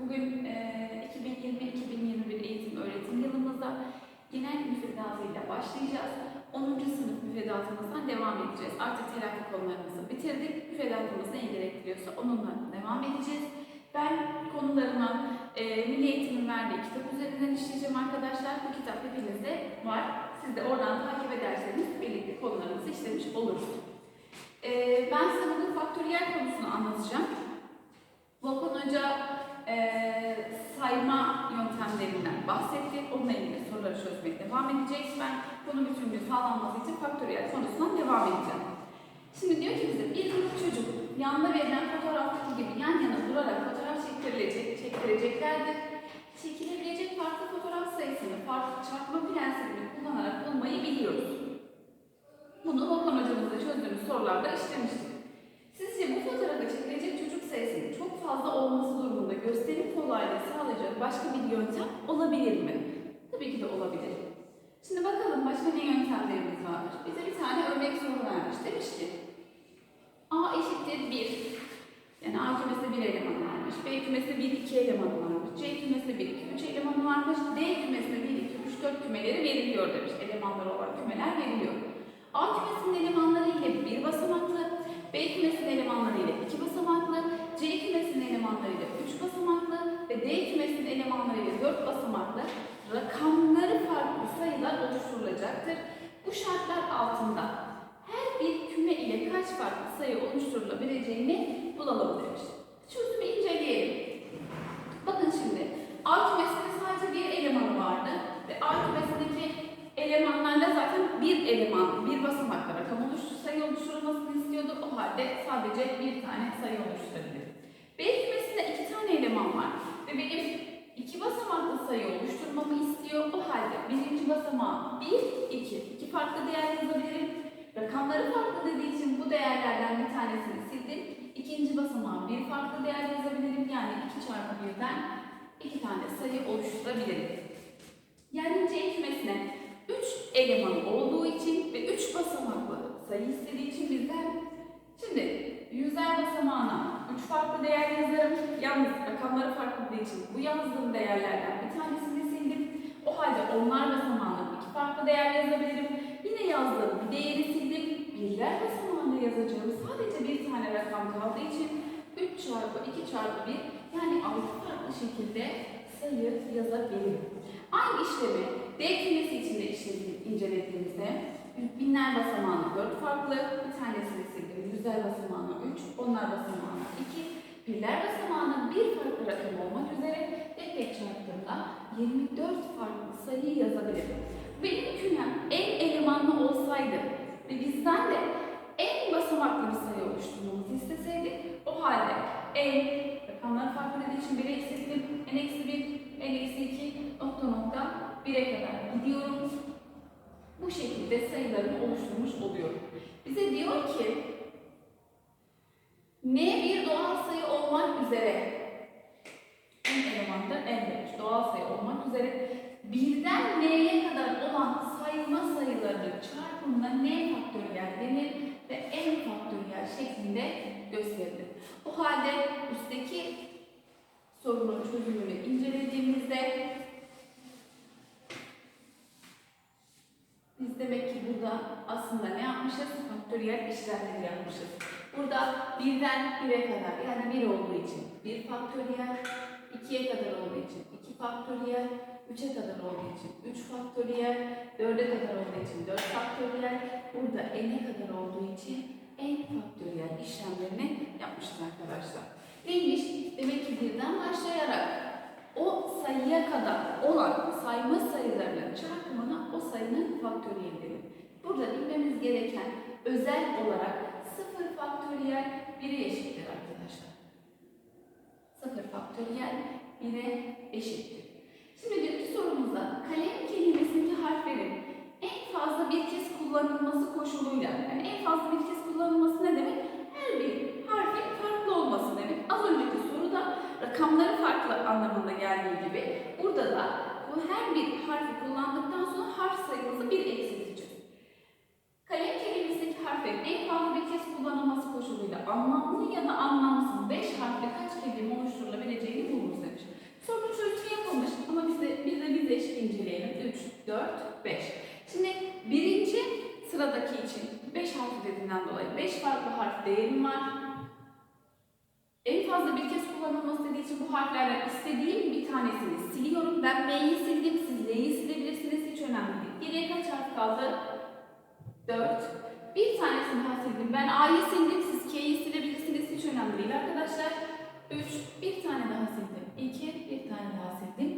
Bugün e, 2020-2021 eğitim öğretim yılımızda genel müfredatıyla başlayacağız. 10. sınıf müfredatımızdan devam edeceğiz. Artık telafi konularımızı bitirdik. Müfredatımız neyi gerektiriyorsa onunla devam edeceğiz. Ben konularıma e, Milli Eğitim'in verdiği kitap üzerinden işleyeceğim arkadaşlar. Bu kitap hepinizde var. Siz de oradan takip ederseniz birlikte konularımızı işlemiş oluruz. E, ben size bugün faktöriyel konusunu anlatacağım. Volkan Hoca e, sayma yöntemlerinden bahsetti. Onunla ilgili soruları çözmeye devam edeceğiz. Ben konu bütünlüğü sağlanması için faktöriyel konusundan devam edeceğim. Şimdi diyor ki bize bir grup çocuk yanında verilen fotoğraftaki gibi yan yana durarak fotoğraf çektirilecek, çektireceklerdir. Çekilebilecek farklı fotoğraf sayısını farklı çarpma prensibini kullanarak bulmayı biliyoruz. Bunu Volkan hocamızla çözdüğümüz sorularda işlemiştik. Sizce bu fotoğrafa çocuk sayısının çok fazla olması durumunda gösterim kolaylığı sağlayacak başka bir yöntem olabilir mi? Tabii ki de olabilir. Şimdi bakalım başka ne yöntemlerimiz var? Bize bir tane örnek soru vermiş. Demiş ki A eşittir 1. Yani A kümesi 1 eleman varmış. B kümesi 1, 2 eleman varmış. C kümesi 1, 2, 3 eleman varmış. D kümesine 1, 2, 3, 4 kümeleri veriliyor demiş. Elemanları olan kümeler veriliyor. A kümesinin elemanları ile bir basamaklı, B kümesinin elemanları ile iki basamaklı, C kümesinin elemanları ile üç basamaklı ve D kümesinin elemanları ile dört basamaklı rakamları farklı sayılar oluşturulacaktır. Bu şartlar altında her bir küme ile kaç farklı sayı oluşturulabileceğini bulalım demiş. Çözümü inceleyelim. Bakın şimdi A kümesinde sadece bir elemanı vardı ve A kümesindeki elemanlarla zaten bir eleman, bir basamaklı rakam oluştur, sayı oluşturulmasını istiyordu. O halde sadece bir tane sayı oluşturabilir. B kümesinde iki tane eleman var ve benim iki basamaklı sayı oluşturmamı istiyor. O halde birinci basamağı 1, 2. İki farklı değer yazabilirim. Rakamları farklı dediği için bu değerlerden bir tanesini sildim. İkinci basamağa bir farklı değer yazabilirim. Yani 2 çarpı 1'den iki tane sayı oluşturabilirim. Yani C kümesine 3 eleman olduğu için ve 3 basamaklı sayı istediği için bizden şimdi yüzler basamağına 3 farklı değer yazarım. Yalnız rakamları farklı olduğu için bu yazdığım değerlerden bir tanesini sildim. O halde onlar basamağına 2 farklı değer yazabilirim. Yine yazdığım bir değeri sildim. Birler basamağına yazacağım. Sadece bir tane rakam kaldığı için 3 çarpı 2 çarpı 1 yani 6 farklı şekilde sayı yazabilirim. Aynı işlemi D kümesi içinde işledi- incelediğimizde binler basamağına 4 farklı, bir tanesini sildim. Yüzler basamağına 3, onlar basamağına 2, birler basamağına bir farklı rakam olmak üzere tek tek çarptığımda 24 farklı sayı yazabilirim. Benim kümem en elemanlı olsaydı ve bizden de en basamaklı bir sayı oluşturmamızı isteseydi o halde en rakamlar farklı dediği için 1'e eksilttim, en eksi 1, en eksi 2 nokta nokta 1'e kadar gidiyorum. Bu şekilde sayılarını oluşturmuş oluyorum. Bize diyor ki N bir doğal sayı olmak üzere en elemandır en büyük doğal sayı olmak üzere birden n'ye kadar olan sayma sayılarının çarpımına n faktöriyel denir ve n faktöriyel şeklinde gösterilir. O halde üstteki sorunun çözümünü incelediğimizde biz demek ki burada aslında ne yapmışız? Faktöriyel işlemleri yapmışız. Burada birden bire kadar yani bir olduğu için bir faktöriyel, ikiye kadar olduğu için iki faktöriyel, üçe kadar olduğu için üç faktöriyel, dörde kadar olduğu için dört faktöriyel, burada n'e kadar olduğu için n faktöriyel işlemlerini yapmışız arkadaşlar. Neymiş? Demek ki birden başlayarak o sayıya kadar olan sayma sayılarının çarpımına o sayının faktöriyeli denir. Burada bilmemiz gereken özel olarak sıfır faktöriyel 1'e eşittir arkadaşlar. Sıfır faktöriyel 1'e eşittir. Şimdi dünkü sorumuzda kalem kelimesindeki harflerin en fazla bir kez kullanılması koşuluyla, yani en fazla bir kez kullanılması ne demek? Her bir harfin farklı olması demek. Az önceki soruda rakamları farklı anlamında geldiği gibi burada da bu her bir harfi kullandıktan sonra harf sayımızı bir eksilteceğiz. Kalem kelimesindeki harflerin en fazla bir kez kullanılması koşuluyla anlamlı ya da anlamsız 5 harfle kaç kelime oluşturulabileceğini bulunuz demiş. 4, 5. Şimdi birinci sıradaki için 5 harf dediğinden dolayı 5 farklı harf değerim var. En fazla bir kez kullanılması dediği için bu harflerden istediğim bir tanesini siliyorum. Ben M'yi sildim, siz L'yi silebilirsiniz. Hiç önemli değil. Geriye kaç harf kaldı? 4. Bir tanesini daha sildim. Ben A'yı sildim, siz K'yi silebilirsiniz. Hiç önemli değil arkadaşlar. 3. Bir tane daha sildim. 2. Bir tane daha sildim.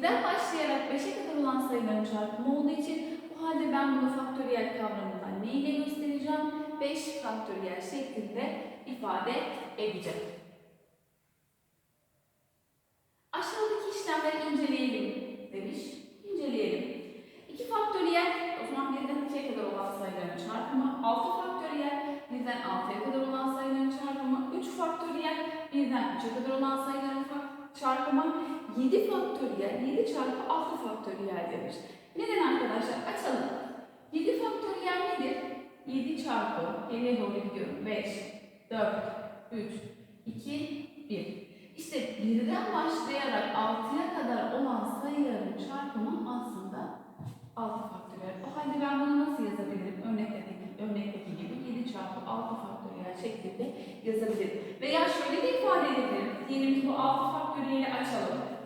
1. Birden başlayarak 5'e kadar olan sayıların çarpımı olduğu için bu halde ben bunu faktöriyel kavramından ne göstereceğim? 5 faktöriyel şeklinde ifade edeceğim. Aşağıdaki işlemleri inceleyelim demiş. İnceleyelim. 2 faktöriyel, o zaman birden 2'ye kadar olan sayıların çarpımı. 6 faktöriyel, birden 6'ya kadar olan sayıların çarpımı. 3 faktöriyel, birden 3'e kadar olan sayıların çarpımı. 7 faktöriyel, 7 çarpı 6 faktöriyel demiş. Neden arkadaşlar? Açalım. 7 faktöriyel nedir? 7 çarpı, geriye doğru gidiyorum. 5, 4, 3, 2, 1. İşte birden başlayarak 6'ya kadar olan sayıların çarpımı aslında 6 faktöriyel. O halde ben bunu nasıl yazabilirim? Örnekteki, örnekteki gibi 7 çarpı 6 faktöriyel şeklinde yazabilirim. Veya şöyle de ifade edebilirim. Diyelim ki bu 6 faktöriyeli açalım.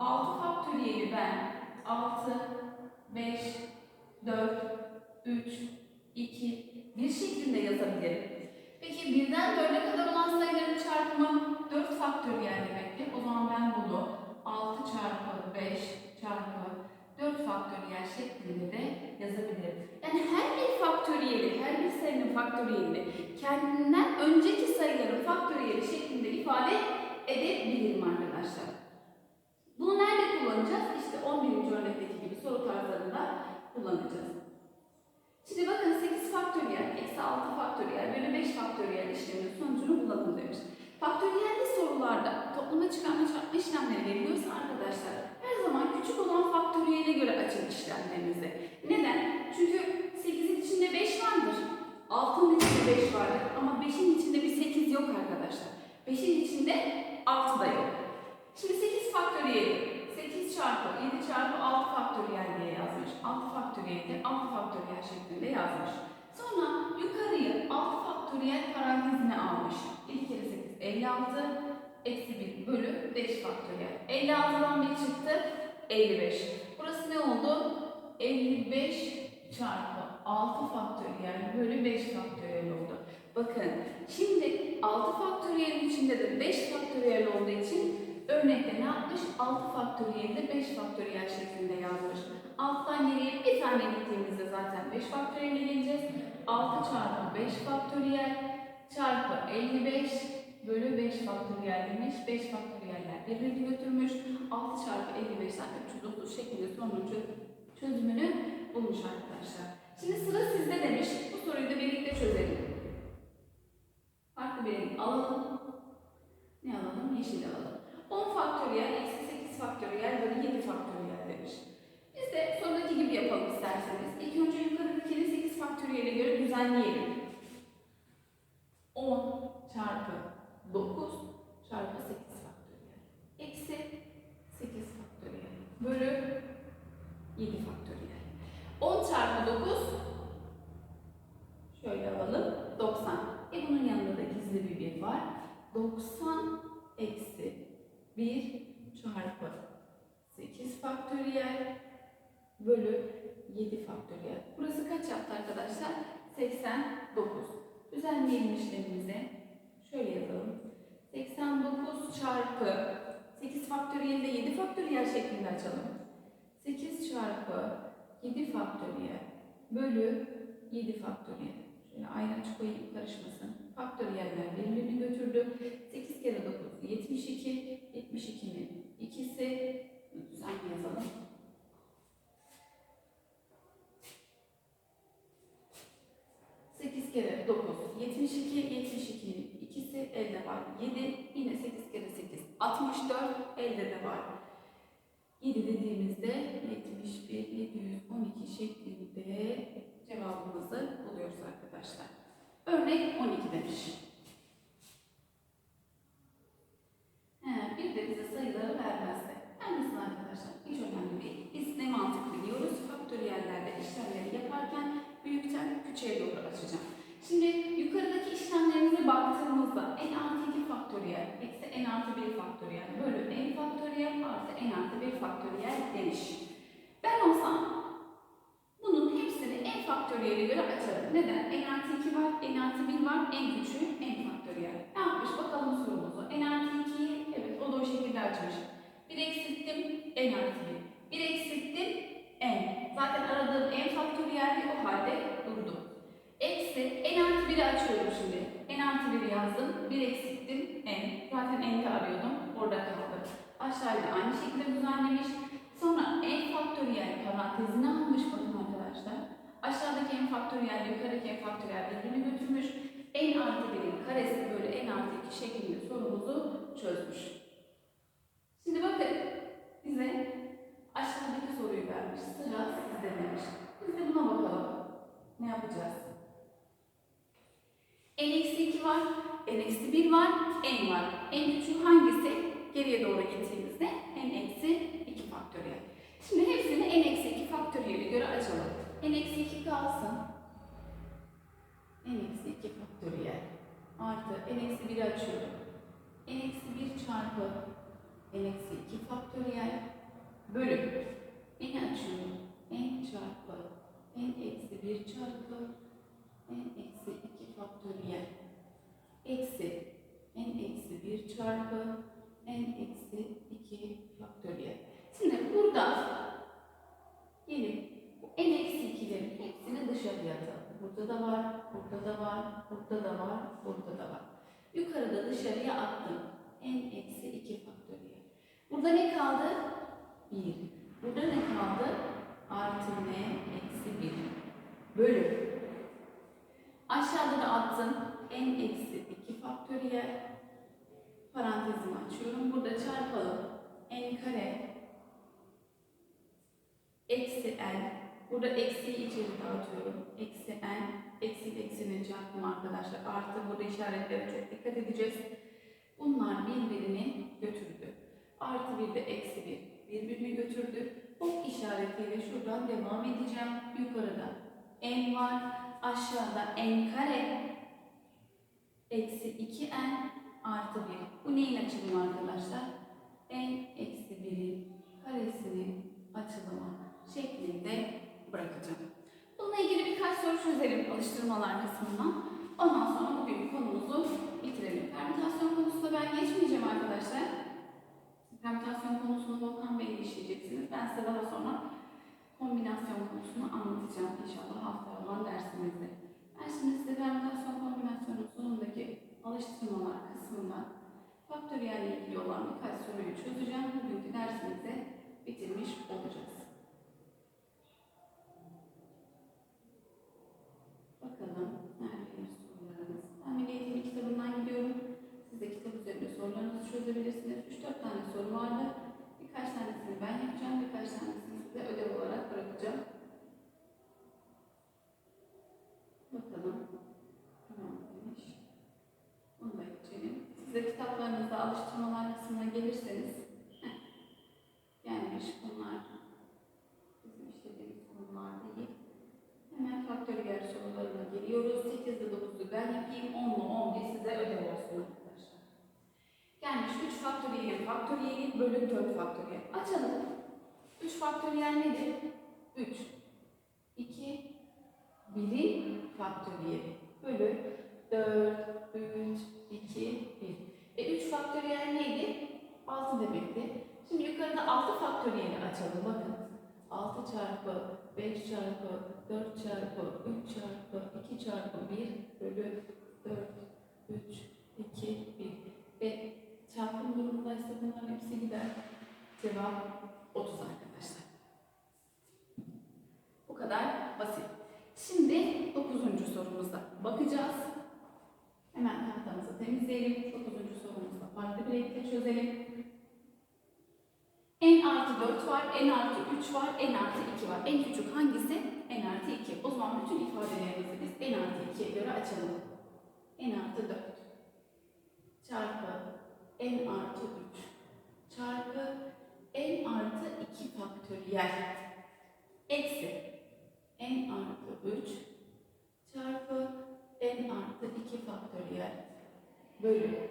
6 faktöriyeli ben 6, 5, 4, 3, 2, 1 şeklinde yazabilirim. Peki birden 4'e kadar olan sayıların çarpımı 4 faktöriyel demektir. O zaman ben bunu 6 çarpı 5 çarpı 4 faktöriyel şeklinde de yazabilirim. Yani her bir faktöriyeli, her bir sayının faktöriyelini kendinden önceki sayıların faktöriyeli şeklinde ifade edebilirim arkadaşlar. Bunu nerede kullanacağız? İşte 11. örnekteki gibi soru tarzlarında kullanacağız. Şimdi bakın 8 faktöriyel, eksi 6 faktöriyel, bölü 5 faktöriyel işleminin sonucunu bulalım demiş. Faktöriyelli sorularda topluma çıkarma çarpma işlemleri veriliyorsa arkadaşlar her zaman küçük olan faktöriyele göre açın işlemlerinizi. Neden? Çünkü 8'in içinde 5 vardır. 6'nın içinde 5 vardır ama 5'in içinde bir 8 yok arkadaşlar. 5'in içinde 6 da yok. Şimdi 8 faktöriyeli 8 çarpı 7 çarpı 6 faktöriyel diye yazmış. 6 faktöriyeli de 6 faktöriyel şeklinde yazmış. Sonra yukarıyı 6 faktöriyel parantezine almış. 2 kere 8 56 eksi 1 bölü 5 faktöriyel. 56'dan 1 çıktı 55. Burası ne oldu? 55 çarpı 6 faktöriyel bölü 5 faktöriyel oldu. Bakın şimdi 6 faktöriyelin içinde de 5 faktöriyel olduğu için Örnekte ne yapmış? 6 faktöriyeli de 5 faktöriyel şeklinde yazmış. Alttan geriye bir tane gittiğimizde zaten 5 faktöriyele geleceğiz. 6 çarpı 5 faktöriyel çarpı 55 bölü 5 faktöriyel demiş. 5 faktöriyeller birbirini götürmüş. 6 çarpı 55 zaten 330 şeklinde sonuncu çözümünü bulmuş arkadaşlar. Şimdi sıra sizde demiş. Bu soruyu da birlikte çözelim. Farklı bir renk alalım. Ne alalım? Yeşil alalım. 10 faktöriyel eksi 8 faktöriyel bölü 7 faktöriyel demiş. Biz de sonraki gibi yapalım isterseniz. İlk önce yukarıdakini 8 faktöriyele göre düzenleyelim. Şöyle yazalım. 89 çarpı 8 faktöriyeli de 7 faktöriyel şeklinde açalım. 8 çarpı 7 faktöriyel bölü 7 faktöriyel. Şöyle ayraç koyayım karışmasın. Faktöriyeller birbirini götürdü. 8 kere 9 72. 72'nin ikisi düzenli yazalım. kere 9, 72, 72 8 elde var 7 yine 8 kere 8 64 elde de var 7 dediğimizde 71 712 şeklinde cevabımızı buluyoruz arkadaşlar. Örnek 12 demiş. He, bir de bize sayıları vermezse. Vermesin arkadaşlar. Hiç önemli değil. Biz ne mantık biliyoruz? Faktöriyellerde işlemleri yaparken büyükten küçüğe doğru açacağım. Şimdi yukarıdaki işlemlerimize baktığımızda n artı 2 faktöriyel eksi n artı 1 faktöriyel bölü n faktöriyel artı n artı 1 faktöriyel demiş. Ben olsam bunun hepsini n faktöriyele göre açarım. Neden? n artı 2 var, n artı 1 var, en küçüğü n faktöriyel. Ne yapmış? Bakalım sorumuzu. n artı 2'yi evet o da o şekilde açmış. 1 eksilttim n artı 1. 1 eksilttim n. Zaten aradığım n faktöriyel o halde durdu. Eksi n artı 1'i açıyorum şimdi. n artı 1'i yazdım. 1 eksilttim n. Zaten n'i arıyordum. Orada kaldı. Aşağıda aynı şekilde düzenlemiş. Sonra n faktöriyel parantezine almış bakın arkadaşlar. Aşağıdaki n faktöriyel yukarıdaki n faktöriyel birbirini götürmüş. n artı 1'in karesi bölü n artı 2 şeklinde sorumuzu çözmüş. Şimdi bakın bize aşağıdaki soruyu vermiş. Sıra sizde demiş. Biz de buna bakalım. Ne yapacağız? N eksi 2 var, n eksi 1 var, n var. En küçüğü hangisi? Geriye doğru gittiğimizde n eksi 2 faktöriyel. Şimdi hepsini n eksi 2 faktöriyele göre açalım. n eksi 2 kalsın. n eksi 2 faktöriyel artı n eksi 1'i açıyorum. n eksi 1 çarpı n eksi 2 faktöriyel bölü n'i açıyorum. n çarpı n eksi 1 çarpı n eksi 2 faktöriyel eksi n eksi 1 çarpı n eksi 2 faktöriyel. Şimdi burada gelip bu n eksi 2'lerin hepsini dışarıya atalım. Burada da var, burada da var, burada da var, burada da var. Yukarıda dışarıya attım. n eksi 2 faktöriyel. Burada ne kaldı? 1. Burada ne kaldı? Artı n eksi 1. Bölü. Aşağıda da attım. n eksi 2 faktöriyel. Parantezimi açıyorum. Burada çarpalım. n kare eksi n. Burada eksiyi içeri dağıtıyorum. Eksi n. Eksi eksinin çarpımı arkadaşlar. Artı burada işaretlere çok dikkat edeceğiz. Bunlar birbirini götürdü. Artı bir de eksi bir birbirini götürdü. Ok işaretiyle şuradan devam edeceğim. Yukarıda n var. Aşağıda n kare eksi 2n artı 1. Bu neyin açılımı arkadaşlar? n eksi 1'in karesinin açılımı şeklinde bırakacağım. Bununla ilgili birkaç soru çözelim alıştırmalar kısmından. Ondan sonra bugün konumuzu bitirelim. Permütasyon konusunda ben geçmeyeceğim arkadaşlar. Permütasyon konusunu Volkan Bey işleyeceksiniz. Ben size daha sonra kombinasyon konusunu anlatacağım inşallah haftaya olan dersimizde. Ben şimdi size permütasyon kombinasyonun sonundaki alıştırmalar kısmından faktöriyelle ilgili olan birkaç soruyu çözeceğim. Bugünkü dersimizi bitirmiş olacağız. Bakalım neredeymiş sorularınız. Ben Milli Eğitim kitabından gidiyorum. Siz de kitap üzerinde sorularınızı çözebilirsiniz. 3-4 tane soru vardı. Birkaç tanesini ben yapacağım, birkaç tanesini size ödev olarak bırakacağım. Bakalım. Tamam demiş. Bunu da geçelim. Siz de kitaplarınızda alıştırmalar kısmına gelirseniz heh, gelmiş bunlar bizim işlediğimiz konular değil. Hemen faktöriyel sorularına geliyoruz. 8'de 9'u ben yapayım. 10'lu 11 size ödev olsun arkadaşlar. Gelmiş 3 faktöriyel faktöriyel bölü 4 faktöriyel. Açalım. 3 faktöriyel nedir? 3. 2. 1'in faktöriyeli bölü 4, 3, 2, 1. E 3 faktöriyel neydi? 6 demekti. Şimdi yukarıda 6 faktöriyeli açalım. Bakın. 6 çarpı 5 çarpı 4 çarpı 3 çarpı 2 çarpı 1 bölü 4, 3, 2, 1. Ve çarpım durumundaysa bunların hepsi gider. Cevap 30 arkadaşlar. Kadar basit. Şimdi 9. sorumuza bakacağız. Hemen tahtamızı temizleyelim. 9. sorumuzda farklı bir renkle çözelim. n artı 4 var, n artı 3 var, n artı 2 var. En küçük hangisi? n artı 2. O zaman bütün ifadelerimizi biz n artı 2'ye göre açalım. n artı 4 çarpı n artı 3 çarpı n artı 2 faktöriyel eksi n artı 3 çarpı n faktöriyel bölü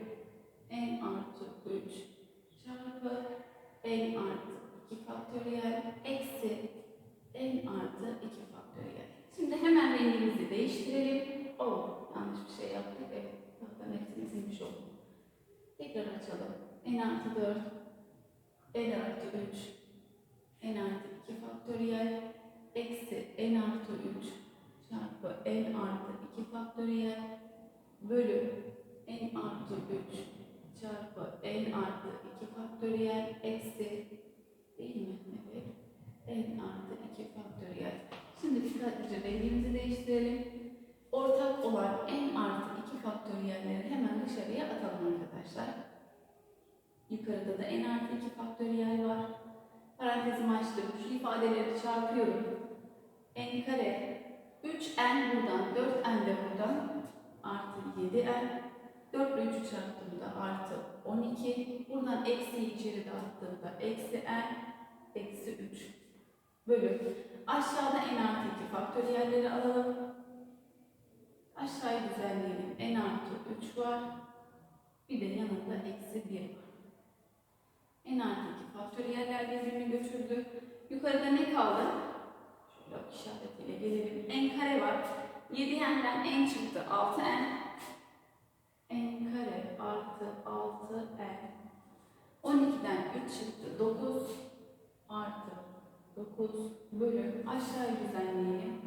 n artı 3 çarpı n artı 2 faktöriyel eksi n artı 2 faktöriyel. Şimdi hemen rengimizi değiştirelim. O yanlış bir şey yaptık. Evet, tahtanın hepsini silmiş oldum. Tekrar açalım. n artı 4, n artı 3, n artı 2 faktöriyel eksi n artı 3 çarpı n artı 2 faktöriyel bölü n artı 3 çarpı n artı 2 faktöriyel eksi değil mi? Evet. n artı 2 faktöriyel. Şimdi dikkatlice rengimizi değiştirelim. Ortak olan n artı 2 faktöriyelleri hemen dışarıya atalım arkadaşlar. Yukarıda da n artı 2 faktöriyel var. Parantezimi açtım. Şu ifadeleri çarpıyorum. N kare 3n buradan, 4n de buradan artı 7n. 4 ile 3'ü çarptığımda artı 12. Buradan eksi içeri de attığımda eksi n eksi 3 bölü. Aşağıda n artı 2 faktöriyelleri alalım. Aşağıyı düzenleyelim. n artı 3 var. Bir de yanında eksi 1 var. n artı 2 faktöriyeller birbirini götürdü. Yukarıda ne kaldı? Şöyle işaretiyle gelelim. n kare var. 7n'den n çıktı. 6n. n kare artı 6n. 12'den 3 çıktı. 9 artı 9 bölü aşağıyı düzenleyelim.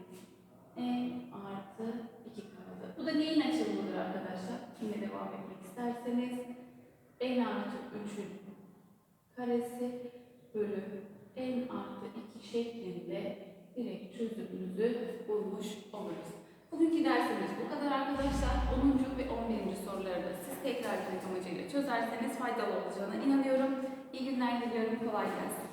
n artı 2 kaldı. Bu da neyin açılımıdır arkadaşlar? Yine devam etmek isterseniz n artı 3'ün karesi bölü n artı 2 şeklinde direkt çözümümüzü bulmuş oluruz. Bugünkü dersimiz bu kadar arkadaşlar. 10. ve 11. soruları da siz tekrar etmek amacıyla çözerseniz faydalı olacağına inanıyorum. İyi günler diliyorum. Kolay gelsin.